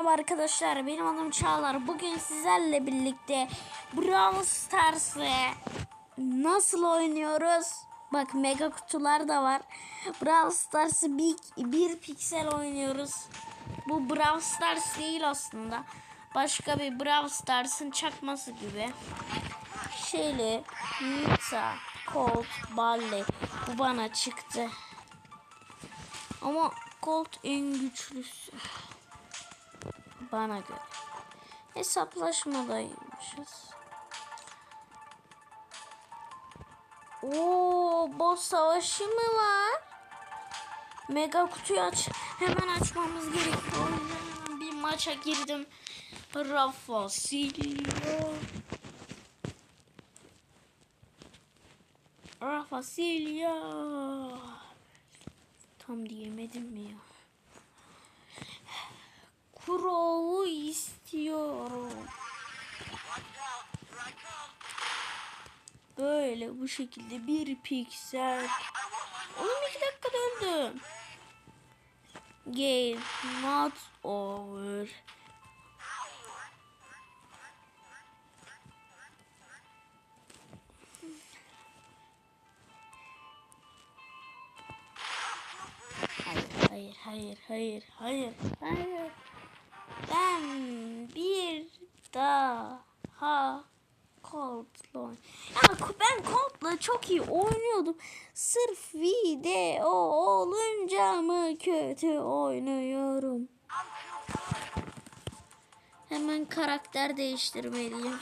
Merhaba arkadaşlar benim adım Çağlar. Bugün sizlerle birlikte Brawl Stars'ı nasıl oynuyoruz? Bak mega kutular da var. Brawl Stars'ı bir, bir piksel oynuyoruz. Bu Brawl Stars değil aslında. Başka bir Brawl Stars'ın çakması gibi. Shelly, Nita, Colt, Barley. Bu bana çıktı. Ama Colt en güçlüsü bana göre. Hesaplaşmadaymışız. Oo, boss savaşı mı var? Mega kutuyu aç. Hemen açmamız gerekiyor. Bir maça girdim. Rafa Silva. Rafa Silva. Tam diyemedim mi ya? Kuro'u istiyorum. Böyle bu şekilde bir piksel. Oğlum iki dakika döndüm. Game not over. Hayır, hayır, hayır, hayır, hayır. Ben bir daha Colt'la oyn- Ya ben Colt'la çok iyi oynuyordum. Sırf video olunca mı kötü oynuyorum? Hemen karakter değiştirmeliyim.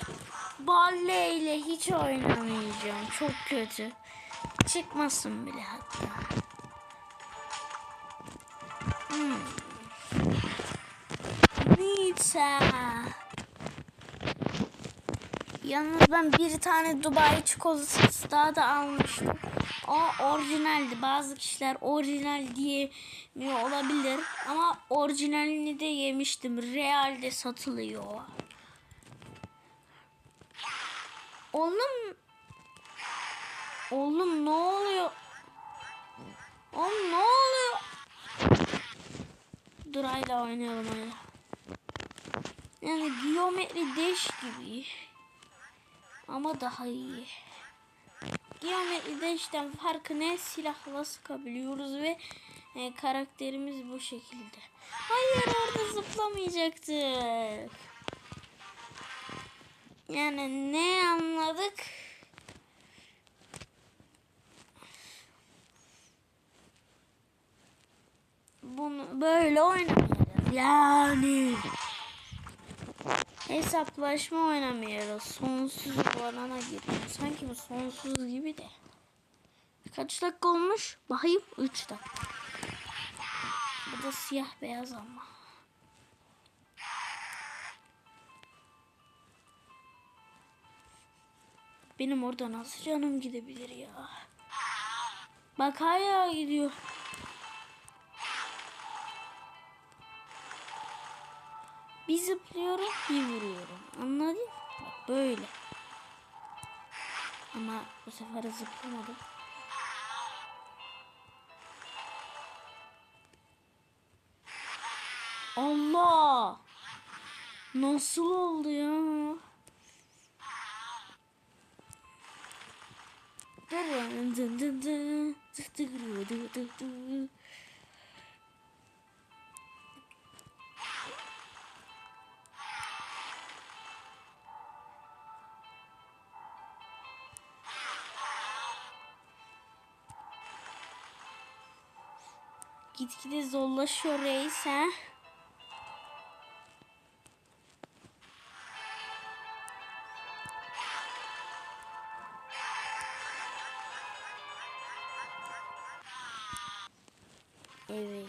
Balle ile hiç oynamayacağım. Çok kötü. Çıkmasın bile hatta. Hmm. Nita. Yalnız ben bir tane Dubai çikolatası daha da almıştım. O orijinaldi. Bazı kişiler orijinal diye mi olabilir. Ama orijinalini de yemiştim. Realde satılıyor. Oğlum Oğlum ne oluyor? Oğlum ne oluyor? Dur hayla oynayalım hayla. Yani geometri deş gibi. Ama daha iyi. Geometri deşten farkı ne? Silahla sıkabiliyoruz ve e, karakterimiz bu şekilde. Hayır orada zıplamayacaktık. Yani ne anladık? Bunu böyle oynamayacağız. Yani hesaplaşma oynamıyoruz. Sonsuz alana giriyoruz. Sanki bu sonsuz gibi de. Kaç dakika olmuş? Bakayım 3 dakika. Bu da siyah beyaz ama. Benim orada nasıl canım gidebilir ya? Bak hala gidiyor. Bir zıplıyorum, bir vuruyorum. Anladın? Bak böyle. Ama bu sefer zıplamadım. Allah! Nasıl oldu ya? Dın. Gitgide zorlaşıyor reis ha. Evet.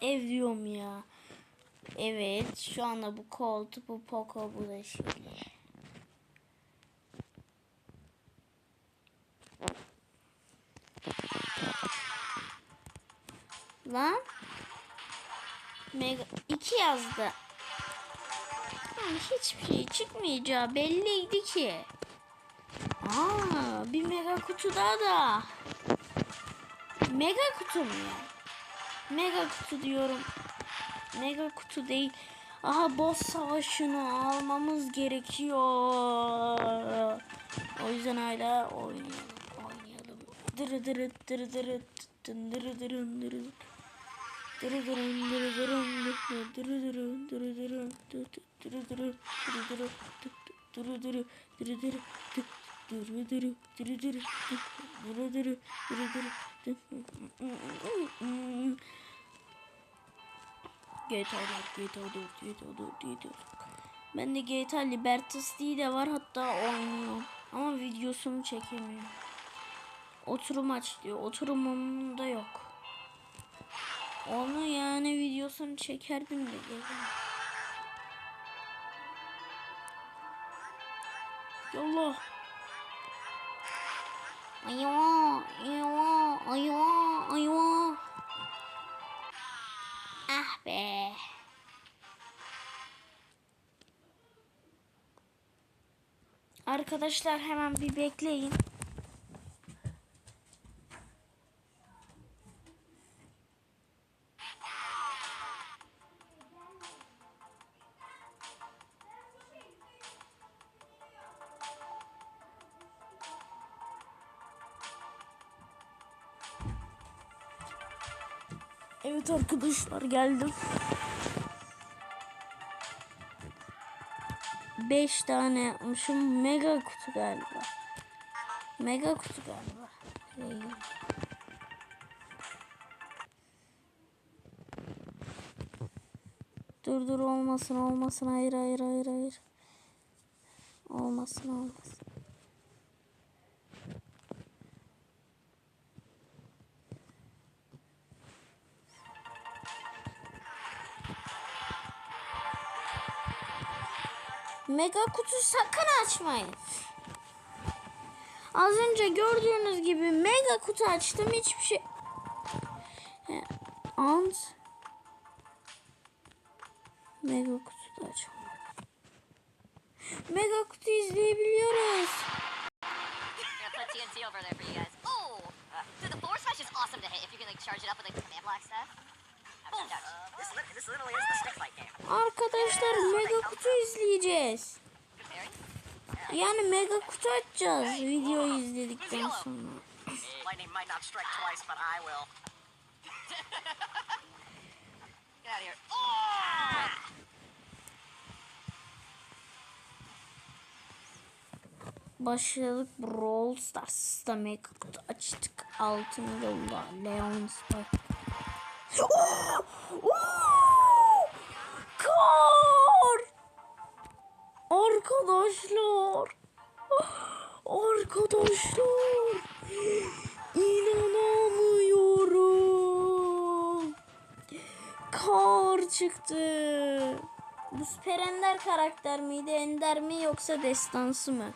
Ev diyorum ya. Evet. Şu anda bu Colt, bu Poco, bu da şimdi. Lan. Mega 2 yazdı. Yani hiçbir şey çıkmayacağı belliydi ki. Aa, bir mega kutu daha da. Mega kutu mu ya? Mega kutu diyorum. mega kutu değil. Aha boss savaşını almamız gerekiyor. O yüzden hala oynayalım. Oynayalım. Dırı dırı dırı dırı dırı dırı dırı. Dırı dırı dırı dırı dırı dırı dırı dırı dırı dırı dırı dırı dırı GTA 4, GTA 4, GTA 4, GTA 4. Ben de GTA Libertas diye de var hatta oynuyorum. Ama videosunu çekemiyorum. Oturum aç diyor. Oturumum da yok. Onu yani videosunu çekerdim de gelin. Yallah. Ayva, ayva, ayva, ayva. Ah be. Arkadaşlar hemen bir bekleyin. Evet arkadaşlar geldim. 5 tane yapmışım. Mega kutu galiba. Mega kutu galiba. Değil. Dur dur olmasın olmasın hayır hayır hayır hayır. Olmasın olmasın. Mega kutu sakın açmayın. Az önce gördüğünüz gibi mega kutu açtım hiçbir şey. Ant. Mega kutu da açmadım. Mega kutu izleyebiliyoruz. TNT! Uh, awesome to hit if you can like charge it up with like command block stuff. Arkadaşlar mega kutu izleyeceğiz. Yani mega kutu açacağız videoyu izledikten sonra. Başladık Brawl Stars'ta mega kutu açtık. Altını da Leon Spike. Oh! Oh! Kar! Arkadaşlar. Arkadaşlar. İnanamıyorum. Kar çıktı. Bu Süper Ender karakter miydi? Ender mi yoksa destansı mı?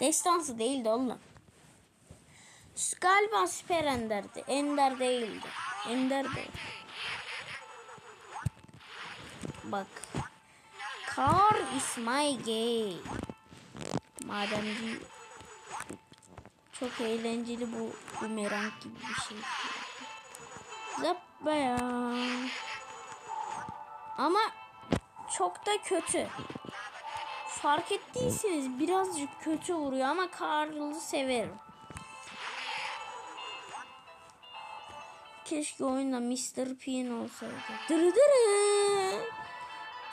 Destansı değildi oğlum. Galiba Süper Ender'di. Ender değildi. Ender değil. Bak. Car is my game. Madenci. Çok eğlenceli bu bumerang gibi bir şey. Zappaya. Ama çok da kötü. Fark ettiyseniz birazcık kötü vuruyor ama Carl'ı severim. Keşke oyunda Mr. P'in olsaydı. Dırı dırı.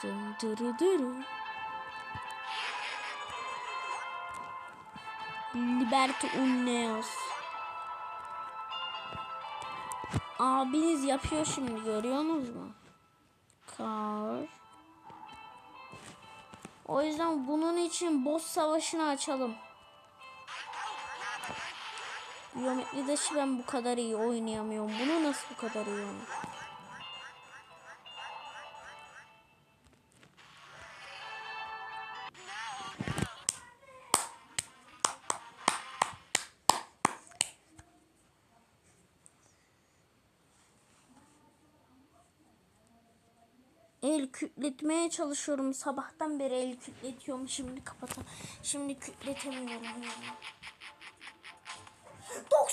Dın dırı dırı. Liberty Unneos. Abiniz yapıyor şimdi görüyorsunuz mu? Kar. O yüzden bunun için boss savaşını açalım. Geometri Dash'ı ben bu kadar iyi oynayamıyorum. Bunu nasıl bu kadar iyi oynuyorum? El kütletmeye çalışıyorum. Sabahtan beri el kütletiyorum. Şimdi kapatalım. Şimdi kütletemiyorum. ya.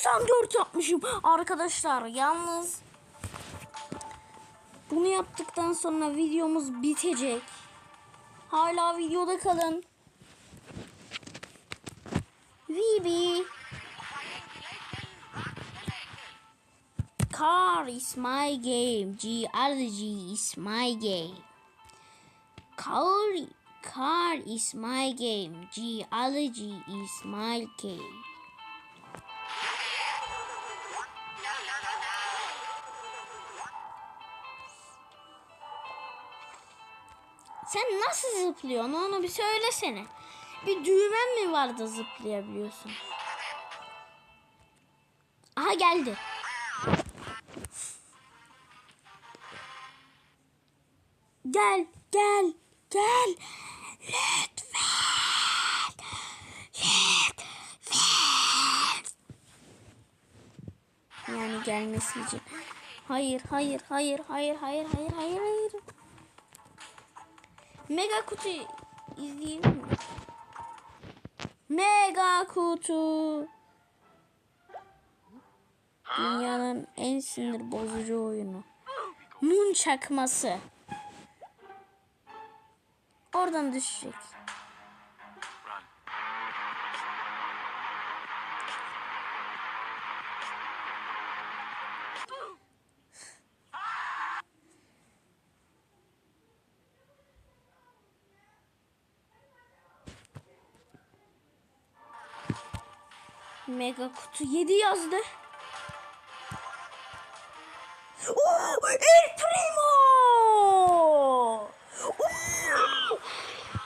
94 yapmışım arkadaşlar. Yalnız Bunu yaptıktan sonra videomuz bitecek. Hala videoda kalın. Vibi. Car is my game. Geology is my game. Car, car is my game. Geology is my game. Sen nasıl zıplıyorsun onu bir söylesene. Bir düğmen mi var da zıplayabiliyorsun? Aha geldi. Gel, gel, gel. Lütfen. Lütfen. Yani gelmesi için. Hayır, hayır, hayır, hayır, hayır, hayır, hayır, hayır. Mega kutu izleyelim mi? Mega kutu. Dünyanın en sinir bozucu oyunu. Nun çakması. Oradan düşecek. Mega kutu 7 yazdı. Oo, El Primo!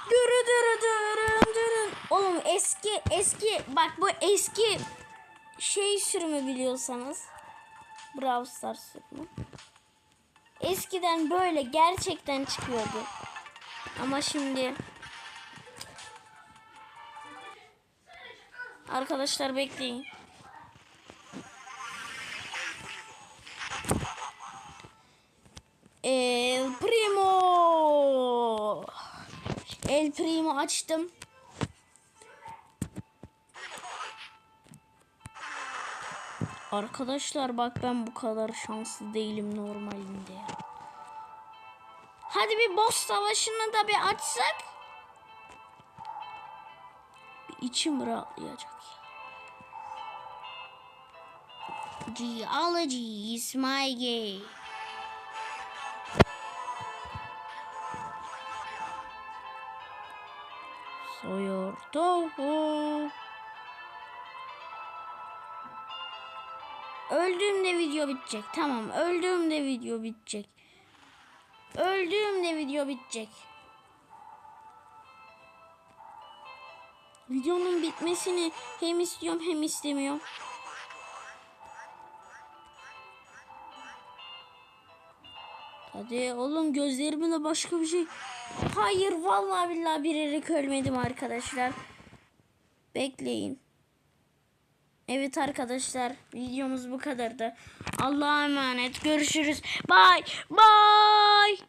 Dürü dürü dürün dürün. Oğlum eski eski bak bu eski şey sürümü biliyorsanız. Brawl Stars sürümü. Eskiden böyle gerçekten çıkıyordu. Ama şimdi Arkadaşlar bekleyin. El Primo. El Primo açtım. Arkadaşlar bak ben bu kadar şanslı değilim normalinde. Hadi bir boss savaşını da bir açsak. Bir içim rahatlayacak Geology is my game. Soyor tohu. Öldüğümde video bitecek. Tamam. Öldüğümde video bitecek. Öldüğümde video bitecek. Videonun bitmesini hem istiyorum hem istemiyorum. Hadi oğlum gözlerimin de başka bir şey. Hayır vallahi billahi bilerek ölmedim arkadaşlar. Bekleyin. Evet arkadaşlar videomuz bu kadardı. Allah'a emanet görüşürüz. Bye bye.